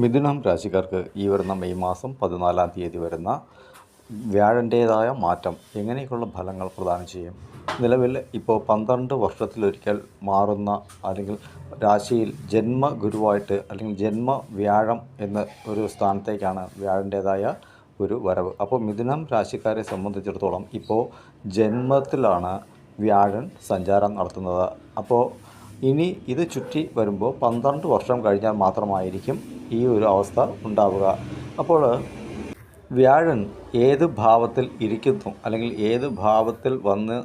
മിഥുനം രാശിക്കാർക്ക് ഈ വരുന്ന മെയ് മാസം പതിനാലാം തീയതി വരുന്ന വ്യാഴന്റേതായ മാറ്റം എങ്ങനെയൊക്കെയുള്ള ഫലങ്ങൾ പ്രദാനം ചെയ്യും? നിലവിൽ ഇപ്പോൾ പന്ത്രണ്ട് വർഷത്തിലൊരിക്കൽ മാറുന്ന അല്ലെങ്കിൽ രാശിയിൽ ജന്മ ഗുരുവായിട്ട് അല്ലെങ്കിൽ ജന്മ വ്യാഴം എന്ന ഒരു സ്ഥാനത്തേക്കാണ് വ്യാഴന്റേതായ ഒരു വരവ്. അപ്പോൾ മിഥുനം രാശിക്കാരെ സംബന്ധിച്ചിടത്തോളം ഇപ്പോൾ ജന്മത്തിലാണ് വ്യാഴൻ സഞ്ചാരം നടത്തുന്നത്. അപ്പോൾ ഇനി ഇത് ചുറ്റി വരുമ്പോൾ പന്ത്രണ്ട് വർഷം കഴിഞ്ഞാൽ മാത്രമായിരിക്കും ഈ ഒരു അവസ്ഥ ഉണ്ടാവുക. അപ്പോൾ വ്യാഴൻ ഏത് ഭാവത്തിൽ ഇരിക്കുന്നു? അല്ലെങ്കിൽ ഏത് ഭാവത്തിൽ വന്ന്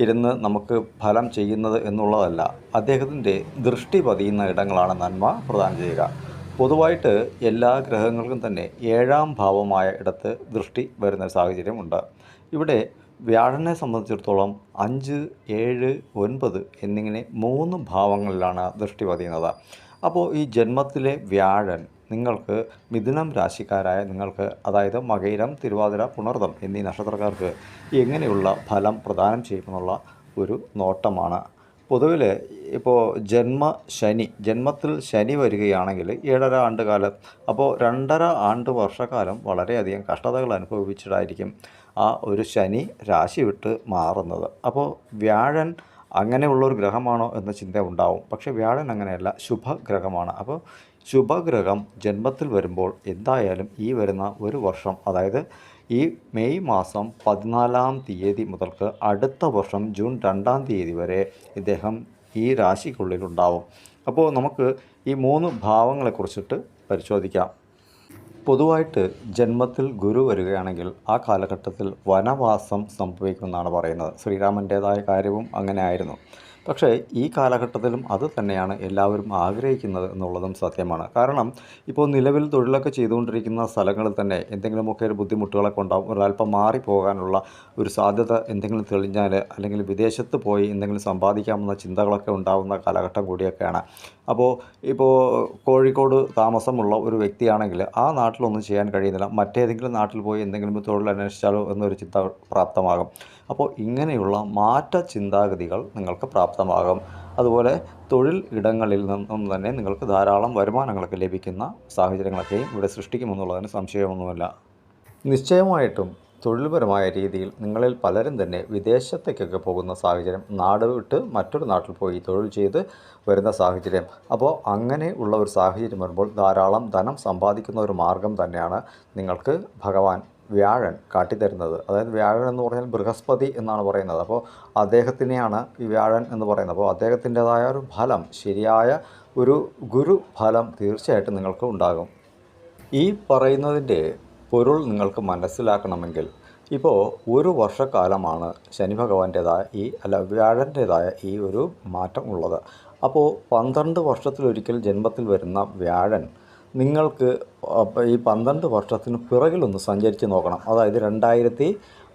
ഇരുന്ന് നമുക്ക് ഫലം ചെയ്യുന്നത് എന്നുള്ളതല്ല. അദ്ദേഹത്തിന്റെ ദൃഷ്ടി പതിയുന്ന ഇടങ്ങളാണ് നന്മ പ്രദാനം ചെയ്യുക. പൊതുവായിട്ട് എല്ലാ ഗ്രഹങ്ങൾക്കും തന്നെ ഏഴാം ഭാവമായ ഇടത്ത് ദൃഷ്ടി വരുന്ന സാഹചര്യമുണ്ട് ഇവിടെ വ്യാഴനെ സംബന്ധിച്ചിടത്തോളം അഞ്ച് ഏഴ് ഒൻപത് എന്നിങ്ങനെ മൂന്ന് ഭാവങ്ങളിലാണ് ദൃഷ്ടി പതിയുന്നത്. അപ്പോൾ ഈ ജന്മത്തിലെ വ്യാഴൻ നിങ്ങൾക്ക് മിഥുനം രാശിക്കാരായ നിങ്ങൾക്ക് അതായത് മകയിരം തിരുവാതിര പുണർതം എന്നീ നക്ഷത്രക്കാർക്ക് എങ്ങനെയുള്ള ഫലം പ്രദാനം ചെയ്യുമെന്നുള്ള ഒരു നോട്ടമാണ് പൊതുവിൽ ഇപ്പോൾ ജന്മ ശനി ജന്മത്തിൽ ശനി വരികയാണെങ്കിൽ ഏഴര ആണ്ട് കാലം അപ്പോൾ രണ്ടര ആണ്ട് വർഷക്കാലം വളരെയധികം കഷ്ടതകൾ അനുഭവിച്ചിട്ടായിരിക്കും ആ ഒരു ശനി രാശി വിട്ട് മാറുന്നത്. അപ്പോൾ വ്യാഴൻ അങ്ങനെയുള്ളൊരു ഗ്രഹമാണോ എന്ന ചിന്ത ഉണ്ടാവും. പക്ഷേ വ്യാഴൻ അങ്ങനെയല്ല ശുഭഗ്രഹമാണ്. അപ്പോൾ ശുഭഗ്രഹം ജന്മത്തിൽ വരുമ്പോൾ എന്തായാലും ഈ വരുന്ന ഒരു വർഷം അതായത് ഈ മെയ് മാസം പതിനാലാം തീയതി മുതൽക്ക് അടുത്ത വർഷം ജൂൺ രണ്ടാം തീയതി വരെ ഇദ്ദേഹം ഈ രാശിക്കുള്ളിലുണ്ടാവും അപ്പോൾ നമുക്ക് ഈ മൂന്ന് ഭാവങ്ങളെക്കുറിച്ചിട്ട് പരിശോധിക്കാം. പൊതുവായിട്ട് ജന്മത്തിൽ ഗുരു വരികയാണെങ്കിൽ ആ കാലഘട്ടത്തിൽ വനവാസം സംഭവിക്കുമെന്നാണ് പറയുന്നത്. ശ്രീരാമന്റേതായ കാര്യവും അങ്ങനെ ആയിരുന്നു. പക്ഷേ ഈ കാലഘട്ടത്തിലും അത് തന്നെയാണ് എല്ലാവരും ആഗ്രഹിക്കുന്നത് എന്നുള്ളതും സത്യമാണ്. കാരണം ഇപ്പോൾ നിലവിൽ തൊഴിലൊക്കെ ചെയ്തുകൊണ്ടിരിക്കുന്ന സ്ഥലങ്ങളിൽ തന്നെ എന്തെങ്കിലുമൊക്കെ ഒരു ബുദ്ധിമുട്ടുകളൊക്കെ ഉണ്ടാവും. ഒരല്പം മാറിപ്പോകാനുള്ള ഒരു സാധ്യത എന്തെങ്കിലും തെളിഞ്ഞാൽ അല്ലെങ്കിൽ വിദേശത്ത് പോയി എന്തെങ്കിലും സമ്പാദിക്കാമെന്ന ചിന്തകളൊക്കെ ഉണ്ടാകുന്ന കാലഘട്ടം കൂടിയൊക്കെയാണ്. അപ്പോൾ ഇപ്പോൾ കോഴിക്കോട് താമസമുള്ള ഒരു വ്യക്തിയാണെങ്കിൽ ആ നാട്ടിലൊന്നും ചെയ്യാൻ കഴിയുന്നില്ല. മറ്റേതെങ്കിലും നാട്ടിൽ പോയി എന്തെങ്കിലും തൊഴിൽ അന്വേഷിച്ചാലോ എന്നൊരു ചിന്ത പ്രാപ്തമാകും. അപ്പോൾ ഇങ്ങനെയുള്ള മാറ്റ ചിന്താഗതികൾ നിങ്ങൾക്ക് പ്രാപ്തമാകും. അതുപോലെ തൊഴിൽ ഇടങ്ങളിൽ നിന്നും തന്നെ നിങ്ങൾക്ക് ധാരാളം വരുമാനങ്ങളൊക്കെ ലഭിക്കുന്ന സാഹചര്യങ്ങളൊക്കെയും ഇവിടെ സൃഷ്ടിക്കുമെന്നുള്ളതിന് സംശയമൊന്നുമില്ല. നിശ്ചയമായിട്ടും തൊഴിൽപരമായ രീതിയിൽ നിങ്ങളിൽ പലരും തന്നെ വിദേശത്തേക്കൊക്കെ പോകുന്ന സാഹചര്യം നാട് വിട്ട് മറ്റൊരു നാട്ടിൽ പോയി തൊഴിൽ ചെയ്ത് വരുന്ന സാഹചര്യം. അപ്പോൾ അങ്ങനെ ഉള്ള ഒരു സാഹചര്യം വരുമ്പോൾ ധാരാളം ധനം സമ്പാദിക്കുന്ന ഒരു മാർഗം തന്നെയാണ് നിങ്ങൾക്ക് ഭഗവാൻ വ്യാഴൻ കാട്ടിത്തരുന്നത്. അതായത് വ്യാഴൻ എന്ന് പറഞ്ഞാൽ ബൃഹസ്പതി എന്നാണ് പറയുന്നത്. അപ്പോൾ അദ്ദേഹത്തിനെയാണ് ഈ വ്യാഴൻ എന്ന് പറയുന്നത്. അപ്പോൾ അദ്ദേഹത്തിന്റെതായ ഒരു ഫലം ശരിയായ ഒരു ഗുരു ഫലം തീർച്ചയായിട്ടും നിങ്ങൾക്ക് ഉണ്ടാകും. ഈ പറയുന്നതിന്റെ പൊരുൾ നിങ്ങൾക്ക് മനസ്സിലാക്കണമെങ്കിൽ ഇപ്പോൾ ഒരു വർഷക്കാലമാണ് ശനി ഭഗവാന്റേതായ ഈ അല്ല വ്യാഴന്റേതായ ഈ ഒരു മാറ്റം ഉള്ളത്. അപ്പോൾ പന്ത്രണ്ട് വർഷത്തിലൊരിക്കൽ ജന്മത്തിൽ വരുന്ന വ്യാഴൻ നിങ്ങൾക്ക് ഈ പന്ത്രണ്ട് വർഷത്തിന് പിറകിലൊന്ന് സഞ്ചരിച്ച് നോക്കണം. അതായത് രണ്ടായിരത്തി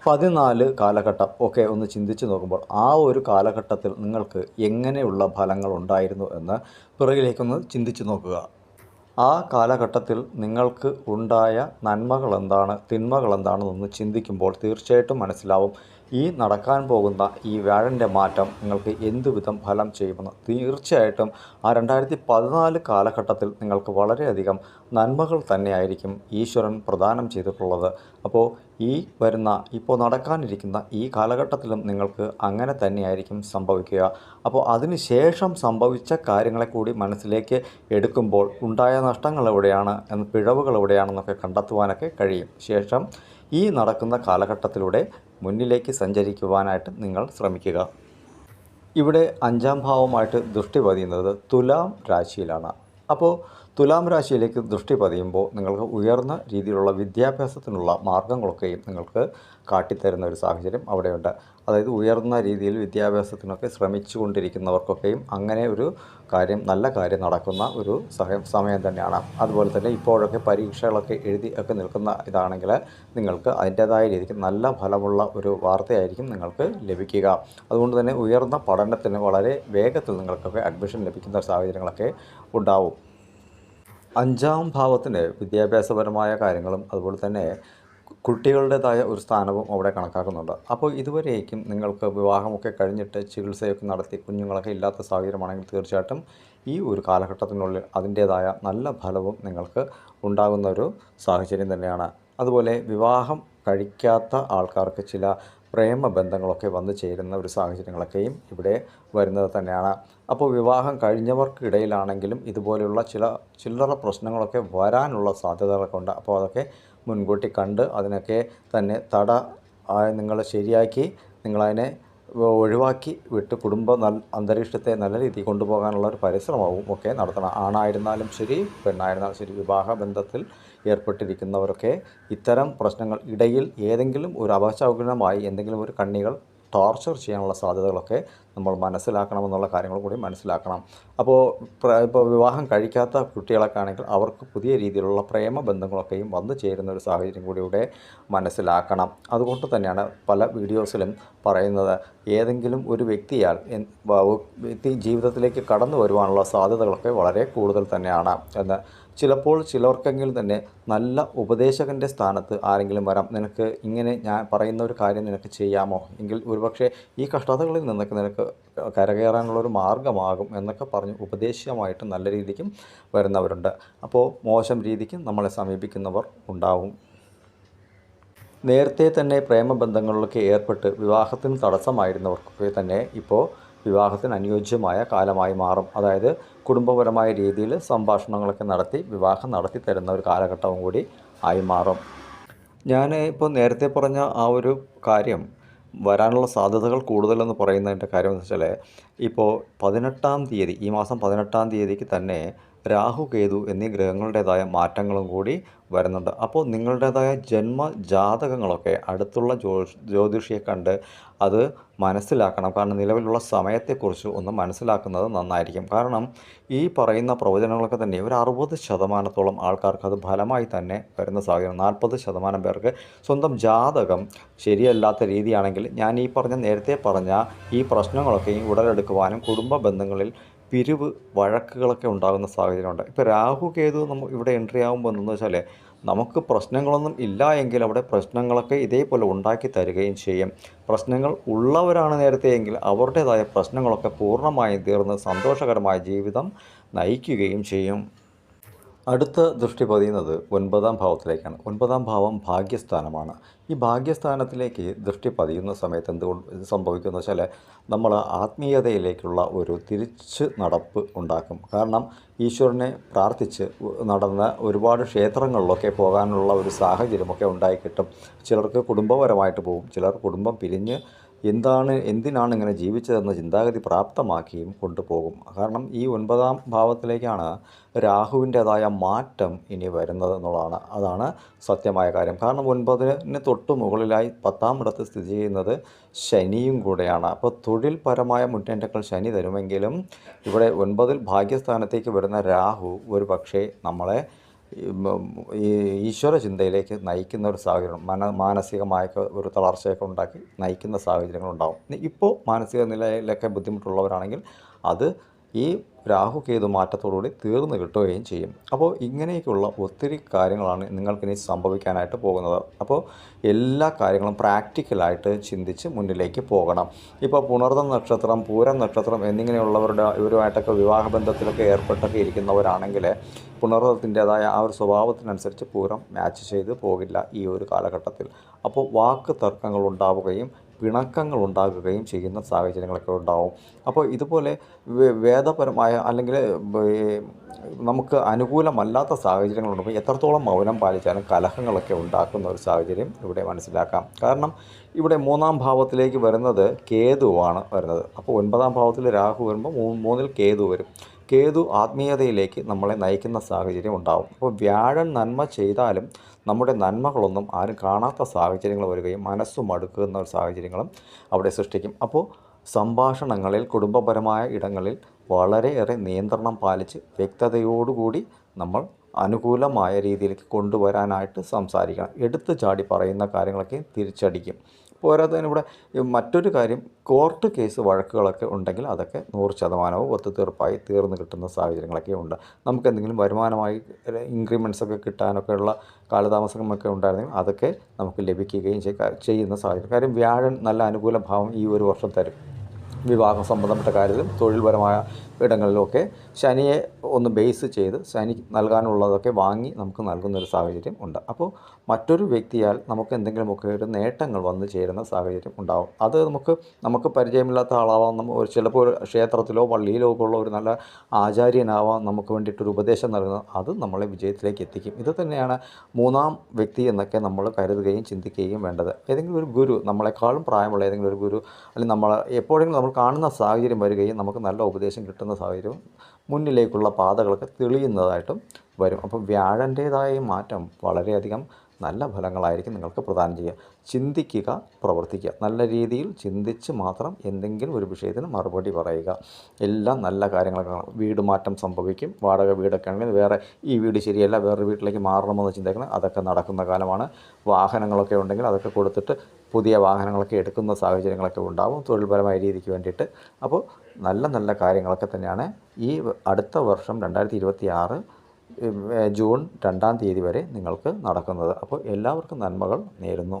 പതിനാല് കാലഘട്ടം. ഒക്കെ ഒന്ന് ചിന്തിച്ച് നോക്കുമ്പോൾ ആ ഒരു കാലഘട്ടത്തിൽ നിങ്ങൾക്ക് എങ്ങനെയുള്ള ഫലങ്ങൾ ഉണ്ടായിരുന്നു എന്ന് പിറകിലേക്കൊന്ന് ചിന്തിച്ച് നോക്കുക. ആ കാലഘട്ടത്തിൽ നിങ്ങൾക്ക് ഉണ്ടായ നന്മകൾ എന്താണ് തിന്മകൾ എന്താണെന്നൊന്ന് ചിന്തിക്കുമ്പോൾ തീർച്ചയായിട്ടും മനസ്സിലാവും. ഈ നടക്കാൻ പോകുന്ന ഈ വ്യാഴന്റെ മാറ്റം നിങ്ങൾക്ക് എന്തുവിധം ഫലം ചെയ്യുമെന്ന് തീർച്ചയായിട്ടും ആ രണ്ടായിരത്തി പതിനാല് കാലഘട്ടത്തിൽ നിങ്ങൾക്ക് വളരെയധികം നന്മകൾ തന്നെയായിരിക്കും ഈശ്വരൻ പ്രദാനം ചെയ്തിട്ടുള്ളത്. അപ്പോൾ ഈ വരുന്ന ഇപ്പോൾ നടക്കാനിരിക്കുന്ന ഈ കാലഘട്ടത്തിലും നിങ്ങൾക്ക് അങ്ങനെ തന്നെയായിരിക്കും സംഭവിക്കുക. അപ്പോൾ അതിനുശേഷം സംഭവിച്ച കാര്യങ്ങളെ കൂടി മനസ്സിലേക്ക് എടുക്കുമ്പോൾ ഉണ്ടായ നഷ്ടങ്ങൾ എവിടെയാണ് പിഴവുകൾ എവിടെയാണെന്നൊക്കെ കണ്ടെത്തുവാനൊക്കെ കഴിയും. ശേഷം ഈ നടക്കുന്ന കാലഘട്ടത്തിലൂടെ മുന്നിലേക്ക് സഞ്ചരിക്കുവാനായിട്ട് നിങ്ങൾ ശ്രമിക്കുക. ഇവിടെ അഞ്ചാം ഭാവമായിട്ട് ദൃഷ്ടി പതിയുന്നത് തുലാം രാശിയിലാണ്. അപ്പോൾ തുലാം രാശിയിലേക്ക് ദൃഷ്ടി പതിയുമ്പോൾ നിങ്ങൾക്ക് ഉയർന്ന രീതിയിലുള്ള വിദ്യാഭ്യാസത്തിനുള്ള മാർഗങ്ങളൊക്കെയും നിങ്ങൾക്ക് കാട്ടിത്തരുന്ന ഒരു സാഹചര്യം അവിടെയുണ്ട്. അതായത് ഉയർന്ന രീതിയിൽ വിദ്യാഭ്യാസത്തിനൊക്കെ ശ്രമിച്ചു കൊണ്ടിരിക്കുന്നവർക്കൊക്കെയും അങ്ങനെ ഒരു കാര്യം നല്ല കാര്യം നടക്കുന്ന ഒരു സമയം സമയം തന്നെയാണ്. അതുപോലെ തന്നെ ഇപ്പോഴൊക്കെ പരീക്ഷകളൊക്കെ എഴുതി ഒക്കെ നിൽക്കുന്ന ഇതാണെങ്കിൽ നിങ്ങൾക്ക് അതിന്റേതായ രീതിക്ക് നല്ല ഫലമുള്ള ഒരു വാർത്തയായിരിക്കും നിങ്ങൾക്ക് ലഭിക്കുക. അതുകൊണ്ട് തന്നെ ഉയർന്ന പഠനത്തിന് വളരെ വേഗത്തിൽ നിങ്ങൾക്കൊക്കെ അഡ്മിഷൻ ലഭിക്കുന്ന സാഹചര്യങ്ങളൊക്കെ ഉണ്ടാവും. അഞ്ചാം ഭാവത്തിന് വിദ്യാഭ്യാസപരമായ കാര്യങ്ങളും അതുപോലെ തന്നെ കുട്ടികളുടേതായ ഒരു സ്ഥാനവും അവിടെ കണക്കാക്കുന്നുണ്ട്. അപ്പോൾ ഇതുവരേക്കും നിങ്ങൾക്ക് വിവാഹമൊക്കെ കഴിഞ്ഞിട്ട് ചികിത്സയൊക്കെ നടത്തി കുഞ്ഞുങ്ങളൊക്കെ ഇല്ലാത്ത സാഹചര്യമാണെങ്കിൽ തീർച്ചയായിട്ടും ഈ ഒരു കാലഘട്ടത്തിനുള്ളിൽ അതിന്റേതായ നല്ല ഫലവും നിങ്ങൾക്ക് ഉണ്ടാകുന്ന ഒരു സാഹചര്യം തന്നെയാണ്. അതുപോലെ വിവാഹം കഴിക്കാത്ത ആൾക്കാർക്ക് ചില പ്രേമ ബന്ധങ്ങളൊക്കെ വന്നു ചേരുന്ന ഒരു സാഹചര്യങ്ങളൊക്കെയും ഇവിടെ വരുന്നത് തന്നെയാണ്. അപ്പോൾ വിവാഹം കഴിഞ്ഞവർക്കിടയിലാണെങ്കിലും ഇതുപോലെയുള്ള ചില ചില്ലറ പ്രശ്നങ്ങളൊക്കെ വരാനുള്ള സാധ്യതകളൊക്കെ ഉണ്ട്. അപ്പോൾ അതൊക്കെ മുൻകൂട്ടി കണ്ട് അതിനൊക്കെ തന്നെ തട നിങ്ങൾ ശരിയാക്കി നിങ്ങളതിനെ ഒഴിവാക്കി വിട്ട് കുടുംബ നല്ല അന്തരീക്ഷത്തെ നല്ല രീതിയിൽ കൊണ്ടുപോകാനുള്ള ഒരു പരിശ്രമവും ഒക്കെ നടത്തണം. ആണായിരുന്നാലും ശരി പെണ്ണായിരുന്നാലും ശരി വിവാഹ ബന്ധത്തിൽ ഏർപ്പെട്ടിരിക്കുന്നവരൊക്കെ ഇത്തരം പ്രശ്നങ്ങൾ ഇടയിൽ ഏതെങ്കിലും ഒരു അപശകുനമായി എന്തെങ്കിലും ഒരു കണ്ണികൾ ടോർച്ചർ ചെയ്യാനുള്ള സാധ്യതകളൊക്കെ നമ്മൾ മനസ്സിലാക്കണമെന്നുള്ള കാര്യങ്ങൾ കൂടി മനസ്സിലാക്കണം. അപ്പോൾ ഇപ്പോൾ വിവാഹം കഴിക്കാത്ത കുട്ടികളൊക്കെ ആണെങ്കിൽ അവർക്ക് പുതിയ രീതിയിലുള്ള പ്രേമ ബന്ധങ്ങളൊക്കെയും വന്നു ചേരുന്ന ഒരു സാഹചര്യം കൂടി ഇവിടെ മനസ്സിലാക്കണം. അതുകൊണ്ട് തന്നെയാണ് പല വീഡിയോസിലും പറയുന്നത് ഏതെങ്കിലും ഒരു വ്യക്തിയാൽ വ്യക്തി ജീവിതത്തിലേക്ക് കടന്നു വരുവാനുള്ള സാധ്യതകളൊക്കെ വളരെ കൂടുതൽ തന്നെയാണ് എന്ന് ചിലപ്പോൾ ചിലർക്കെങ്കിലും തന്നെ നല്ല ഉപദേശകന്റെ സ്ഥാനത്ത് ആരെങ്കിലും വരാം. നിനക്ക് ഇങ്ങനെ ഞാൻ പറയുന്ന ഒരു കാര്യം നിനക്ക് ചെയ്യാമോ? എങ്കിൽ ഒരുപക്ഷെ ഈ കഷ്ടതകളിൽ നിന്നൊക്കെ നിനക്ക് കരകയറാനുള്ള ഒരു മാർഗമാകും എന്നൊക്കെ പറഞ്ഞ് ഉപദേശമായിട്ട് നല്ല രീതിക്കും വരുന്നവരുണ്ട്. അപ്പോൾ മോശം രീതിക്കും നമ്മളെ സമീപിക്കുന്നവർ ഉണ്ടാവും. നേരത്തെ തന്നെ പ്രേമബന്ധങ്ങളിലൊക്കെ ഏർപ്പെട്ട് വിവാഹത്തിന് തടസ്സമായിരുന്നവർക്കൊക്കെ തന്നെ ഇപ്പോൾ വിവാഹത്തിന് അനുയോജ്യമായ കാലമായി മാറും. അതായത് കുടുംബപരമായ രീതിയിൽ സംഭാഷണങ്ങളൊക്കെ നടത്തി വിവാഹം നടത്തി തരുന്ന ഒരു കാലഘട്ടവും കൂടി ആയി മാറും. ഞാൻ ഇപ്പോൾ നേരത്തെ പറഞ്ഞ ആ ഒരു കാര്യം വരാനുള്ള സാധ്യതകൾ കൂടുതലെന്ന് പറയുന്നതിന്റെ കാര്യം എന്ന് വെച്ചാൽ ഇപ്പോൾ പതിനെട്ടാം തീയതി ഈ മാസം പതിനെട്ടാം തീയതിക്ക് തന്നെ രാഹു കേതു എന്നീ ഗ്രഹങ്ങളുടേതായ മാറ്റങ്ങളും കൂടി വരുന്നുണ്ട്. അപ്പോൾ നിങ്ങളുടേതായ ജന്മ ജാതകങ്ങളൊക്കെ അടുത്തുള്ള ജ്യോ ജ്യോതിഷിയെ കണ്ട് അത് മനസ്സിലാക്കണം. കാരണം നിലവിലുള്ള സമയത്തെക്കുറിച്ച് ഒന്ന് മനസ്സിലാക്കുന്നത് നന്നായിരിക്കും. കാരണം ഈ പറയുന്ന പ്രവചനങ്ങളൊക്കെ തന്നെ ഒരു അറുപത് ശതമാനത്തോളം ആൾക്കാർക്ക് അത് ഫലമായി തന്നെ വരുന്ന സാഹചര്യം. നാൽപ്പത് ശതമാനം പേർക്ക് സ്വന്തം ജാതകം ശരിയല്ലാത്ത രീതിയാണെങ്കിൽ ഞാൻ ഈ പറഞ്ഞ നേരത്തെ പറഞ്ഞ ഈ പ്രശ്നങ്ങളൊക്കെ ഉടലെടുക്കുവാനും കുടുംബ ബന്ധങ്ങളിൽ പിരിവ് വഴക്കുകളൊക്കെ ഉണ്ടാകുന്ന സാഹചര്യമുണ്ട്. ഇപ്പോൾ രാഹു കേതു നമ്മൾ ഇവിടെ എൻട്രി ആകുമ്പോൾ എന്തെന്ന് വെച്ചാൽ നമുക്ക് പ്രശ്നങ്ങളൊന്നും ഇല്ല എങ്കിൽ അവിടെ പ്രശ്നങ്ങളൊക്കെ ഇതേപോലെ ഉണ്ടാക്കി തരികയും ചെയ്യും. പ്രശ്നങ്ങൾ ഉള്ളവരാണ് നേരത്തെ എങ്കിൽ അവരുടേതായ പ്രശ്നങ്ങളൊക്കെ പൂർണമായും തീർന്ന് സന്തോഷകരമായ ജീവിതം നയിക്കുകയും ചെയ്യും. അടുത്ത ദൃഷ്ടി പതിയുന്നത് ഒൻപതാം ഭാവത്തിലേക്കാണ്. ഒൻപതാം ഭാവം ഭാഗ്യസ്ഥാനമാണ്. ഈ ഭാഗ്യസ്ഥാനത്തിലേക്ക് ദൃഷ്ടി പതിയുന്ന സമയത്ത് എന്തുകൊണ്ട് ഇത് സംഭവിക്കുന്നു വെച്ചാൽ നമ്മൾ ആത്മീയതയിലേക്കുള്ള ഒരു തിരിച്ച് നടപ്പ് ഉണ്ടാക്കും. കാരണം ഈശ്വരനെ പ്രാർത്ഥിച്ച് നടന്ന ഒരുപാട് ക്ഷേത്രങ്ങളിലൊക്കെ പോകാനുള്ള ഒരു സാഹചര്യമൊക്കെ ഉണ്ടായി കിട്ടും. ചിലർക്ക് കുടുംബപരമായിട്ട് പോകും ചിലർ കുടുംബം പിരിഞ്ഞ് എന്താണ് എന്തിനാണ് ഇങ്ങനെ ജീവിച്ചതെന്ന് ചിന്താഗതി പ്രാപ്തമാക്കിയും കൊണ്ടുപോകും. കാരണം ഈ ഒൻപതാം ഭാവത്തിലേക്കാണ് രാഹുവിന്റെതായ മാറ്റം ഇനി വരുന്നത് എന്നുള്ളതാണ്. അതാണ് സത്യമായ കാര്യം. കാരണം ഒൻപതിന് തൊട്ട് മുകളിലായി പത്താം ഇടത്ത് സ്ഥിതി ചെയ്യുന്നത് ശനിയും കൂടെയാണ്. അപ്പോൾ തൊഴിൽപരമായ മുന്നേറ്റങ്ങൾ ശനി തരുമെങ്കിലും ഇവിടെ ഒൻപതിൽ ഭാഗ്യസ്ഥാനത്തേക്ക് വരുന്ന രാഹു ഒരു പക്ഷേ നമ്മളെ ഈ ഈശ്വര ചിന്തയിലേക്ക് നയിക്കുന്ന ഒരു സാഹചര്യം മന മാനസികമായ ഒരു തളർച്ചയൊക്കെ ഉണ്ടാക്കി നയിക്കുന്ന സാഹചര്യങ്ങളുണ്ടാകും ഇപ്പോൾ മാനസിക നിലയിലൊക്കെ ബുദ്ധിമുട്ടുള്ളവരാണെങ്കിൽ അത് ഈ രാഹു കേതു മാറ്റത്തോടുകൂടി തീർന്നു കിട്ടുകയും ചെയ്യും. അപ്പോൾ ഇങ്ങനെയൊക്കെയുള്ള ഒത്തിരി കാര്യങ്ങളാണ് നിങ്ങൾക്കിനി സംഭവിക്കാനായിട്ട് പോകുന്നത്. അപ്പോൾ എല്ലാ കാര്യങ്ങളും പ്രാക്ടിക്കലായിട്ട് ചിന്തിച്ച് മുന്നിലേക്ക് പോകണം. ഇപ്പോൾ പുണർന്ന നക്ഷത്രം പൂരം നക്ഷത്രം എന്നിങ്ങനെയുള്ളവരുടെ ഇവരുമായിട്ടൊക്കെ വിവാഹബന്ധത്തിലൊക്കെ ഏർപ്പെട്ടൊക്കെ ഇരിക്കുന്നവരാണെങ്കിൽ പുണർന്നത്തിന്റേതായ ആ ഒരു സ്വഭാവത്തിനനുസരിച്ച് പൂരം മാച്ച് ചെയ്ത് പോകില്ല ഈ ഒരു കാലഘട്ടത്തിൽ. അപ്പോൾ വാക്ക് തർക്കങ്ങൾ ഉണ്ടാവുകയും പിണക്കങ്ങൾ ഉണ്ടാകുകയും ചെയ്യുന്ന സാഹചര്യങ്ങളൊക്കെ ഉണ്ടാവും. അപ്പോൾ ഇതുപോലെ വേദപരമായ അല്ലെങ്കിൽ നമുക്ക് അനുകൂലമല്ലാത്ത സാഹചര്യങ്ങളുണ്ടെങ്കിൽ എത്രത്തോളം മൗനം പാലിച്ചാലും കലഹങ്ങളൊക്കെ ഉണ്ടാക്കുന്ന ഒരു സാഹചര്യം ഇവിടെ മനസ്സിലാക്കാം. കാരണം ഇവിടെ മൂന്നാം ഭാവത്തിലേക്ക് വരുന്നത് കേതുവാണ് വരുന്നത്. അപ്പോൾ ഒൻപതാം ഭാവത്തിൽ രാഹു വരുമ്പോൾ മൂന്നിൽ കേതു വരും. കേതു ആത്മീയതയിലേക്ക് നമ്മളെ നയിക്കുന്ന സാഹചര്യം ഉണ്ടാവും. അപ്പോൾ വ്യാഴൻ നന്മ ചെയ്താലും നമ്മുടെ നന്മകളൊന്നും ആരും കാണാത്ത സാഹചര്യങ്ങൾ വരികയും മനസ്സ് മടുക്കുന്ന സാഹചര്യങ്ങളും അവിടെ സൃഷ്ടിക്കും. അപ്പോൾ സംഭാഷണങ്ങളിൽ കുടുംബപരമായ ഇടങ്ങളിൽ വളരെയേറെ നിയന്ത്രണം പാലിച്ച് വ്യക്തതയോടുകൂടി നമ്മൾ അനുകൂലമായ രീതിയിലേക്ക് കൊണ്ടുവരാനായിട്ട് സംസാരിക്കണം. എടുത്തു ചാടി പറയുന്ന കാര്യങ്ങളൊക്കെ തിരിച്ചടിക്കും. പോരാത്തതിന് ഇവിടെ മറ്റൊരു കാര്യം കോർട്ട് കേസ് വഴക്കുകളൊക്കെ ഉണ്ടെങ്കിൽ അതൊക്കെ നൂറ് ശതമാനവും ഒത്തുതീർപ്പായി തീർന്നു കിട്ടുന്ന സാഹചര്യങ്ങളൊക്കെ ഉണ്ട്. നമുക്ക് എന്തെങ്കിലും വരുമാനമായി ഇൻക്രിമെന്റ്സ് ഒക്കെ കിട്ടാനൊക്കെ ഉള്ള കാലതാമസമൊക്കെ ഉണ്ടായിരുന്നെങ്കിൽ അതൊക്കെ നമുക്ക് ലഭിക്കുകയും ചെയ്യ- ചെയ്യുന്ന സാഹചര്യം. കാര്യം വ്യാഴൻ നല്ല അനുകൂല ഭാവം ഈ ഒരു വർഷം തരും. വിവാഹം സംബന്ധപ്പെട്ട കാര്യത്തിലും തൊഴിൽപരമായ ഇടങ്ങളിലുമൊക്കെ ശനിയെ ഒന്ന് ബേസ് ചെയ്ത് ശനി നൽകാനുള്ളതൊക്കെ വാങ്ങി നമുക്ക് നൽകുന്നൊരു സാഹചര്യം ഉണ്ട്. അപ്പോൾ മറ്റൊരു വ്യക്തിയാൽ നമുക്ക് എന്തെങ്കിലുമൊക്കെ ഒരു നേട്ടങ്ങൾ വന്ന് ചേരുന്ന സാഹചര്യം ഉണ്ടാവും. അത് നമുക്ക് നമുക്ക് പരിചയമില്ലാത്ത ആളാവാം. നമ്മൾ ഒരു ചിലപ്പോൾ ഒരു ക്ഷേത്രത്തിലോ പള്ളിയിലോ ഒക്കെ ഉള്ള ഒരു നല്ല ആചാര്യനാവാം. നമുക്ക് വേണ്ടിയിട്ടൊരു ഉപദേശം നൽകുന്നത് അത് നമ്മളെ വിജയത്തിലേക്ക് എത്തിക്കും. ഇത് തന്നെയാണ് മൂന്നാം വ്യക്തി എന്നൊക്കെ നമ്മൾ കരുതുകയും ചിന്തിക്കുകയും വേണ്ടത്. ഏതെങ്കിലും ഒരു ഗുരു നമ്മളെക്കാളും പ്രായമുള്ള ഏതെങ്കിലും ഒരു ഗുരു അല്ലെങ്കിൽ നമ്മൾ എപ്പോഴെങ്കിലും നമ്മൾ കാണുന്ന സാഹചര്യം വരികയും നമുക്ക് നല്ല ഉപദേശം കിട്ടുന്ന സാഹചര്യവും മുന്നിലേക്കുള്ള പാതകളൊക്കെ തെളിയുന്നതായിട്ടും വരും. അപ്പോൾ വ്യാഴന്റേതായ മാറ്റം വളരെയധികം നല്ല ഫലങ്ങളായിരിക്കും നിങ്ങൾക്ക് പ്രദാനം ചെയ്യുക. ചിന്തിക്കുക പ്രവർത്തിക്കുക. നല്ല രീതിയിൽ ചിന്തിച്ച് മാത്രം എന്തെങ്കിലും ഒരു വിഷയത്തിന് മറുപടി പറയുക. എല്ലാം നല്ല കാര്യങ്ങളൊക്കെ കാണും വീട് മാറ്റം സംഭവിക്കും. വാടക വീടൊക്കെ ആണെങ്കിൽ വേറെ ഈ വീട് ശരിയല്ല വേറൊരു വീട്ടിലേക്ക് മാറണമെന്ന് ചിന്തിക്കണം. അതൊക്കെ നടക്കുന്ന കാലമാണ്. വാഹനങ്ങളൊക്കെ ഉണ്ടെങ്കിൽ അതൊക്കെ കൊടുത്തിട്ട് പുതിയ വാഹനങ്ങളൊക്കെ എടുക്കുന്ന സാഹചര്യങ്ങളൊക്കെ ഉണ്ടാവും. തൊഴിൽപരമായ രീതിക്ക് വേണ്ടിയിട്ട്. അപ്പോൾ നല്ല നല്ല കാര്യങ്ങളൊക്കെ തന്നെയാണ് ഈ അടുത്ത വർഷം രണ്ടായിരത്തി ഇരുപത്തി ആറ് ജൂൺ രണ്ടാം തീയതി വരെ നിങ്ങൾക്ക് നടക്കുന്നത്. അപ്പോൾ എല്ലാവർക്കും നന്മകൾ നേരുന്നു.